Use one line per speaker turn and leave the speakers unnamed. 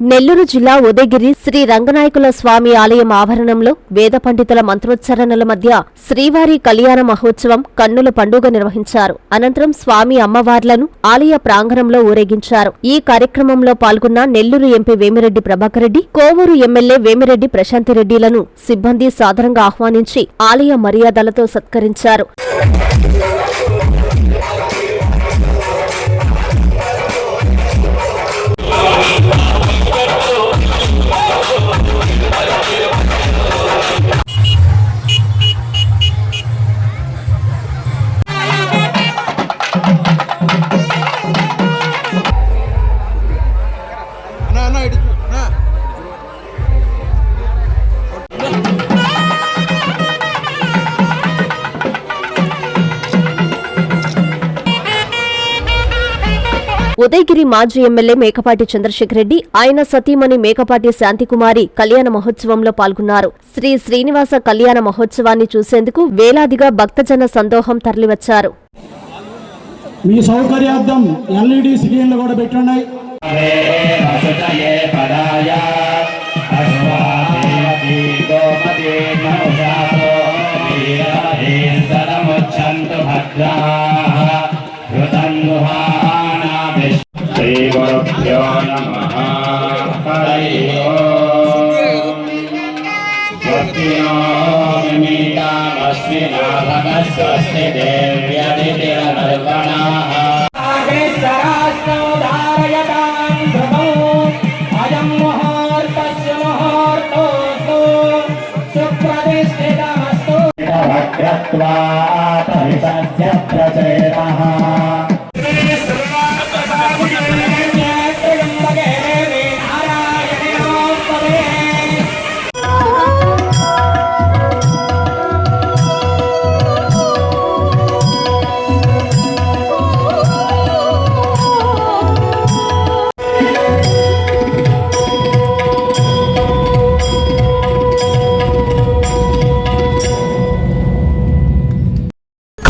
నెల్లూరు జిల్లా ఉదయగిరి శ్రీ రంగనాయకుల స్వామి ఆలయం ఆవరణంలో వేద పండితుల మంత్రోచ్చరణల మధ్య శ్రీవారి కళ్యాణ మహోత్సవం కన్నుల పండుగ నిర్వహించారు. అనంతరం స్వామి అమ్మవార్లను ఆలయ ప్రాంగణంలో ఊరేగించారు. ఈ కార్యక్రమంలో పాల్గొన్న నెల్లూరు ఎంపీ వేమిరెడ్డి ప్రభాకర్ రెడ్డి కోవూరు ఎమ్మెల్యే వేమిరెడ్డి ప్రశాంతిరెడ్డిలను సిబ్బంది సాదరంగా ఆహ్వానించి ఆలయ మర్యాదలతో సత్కరించారు. ఉదయగిరి మాజీ ఎమ్మెల్యే మేకపాటి చంద్రశేఖర్ రెడ్డి ఆయన సతీమణి మేకపాటి శాంతికుమారి కళ్యాణ మహోత్సవంలో పాల్గొన్నారు. శ్రీ శ్రీనివాస కళ్యాణ మహోత్సవాన్ని చూసేందుకు వేలాదిగా భక్తజన సందోహం తరలివచ్చారు.
మీ సౌకర్యార్థం ఎల్ఈడి స్క్రీన్లు కూడా
భద్రాः శ్రీగురుభ్యో నమః హరి ఓం స్వస్తినో మిమితామస్మి నాభగస్వస్తి దేవ్యదితిరనర్వణాः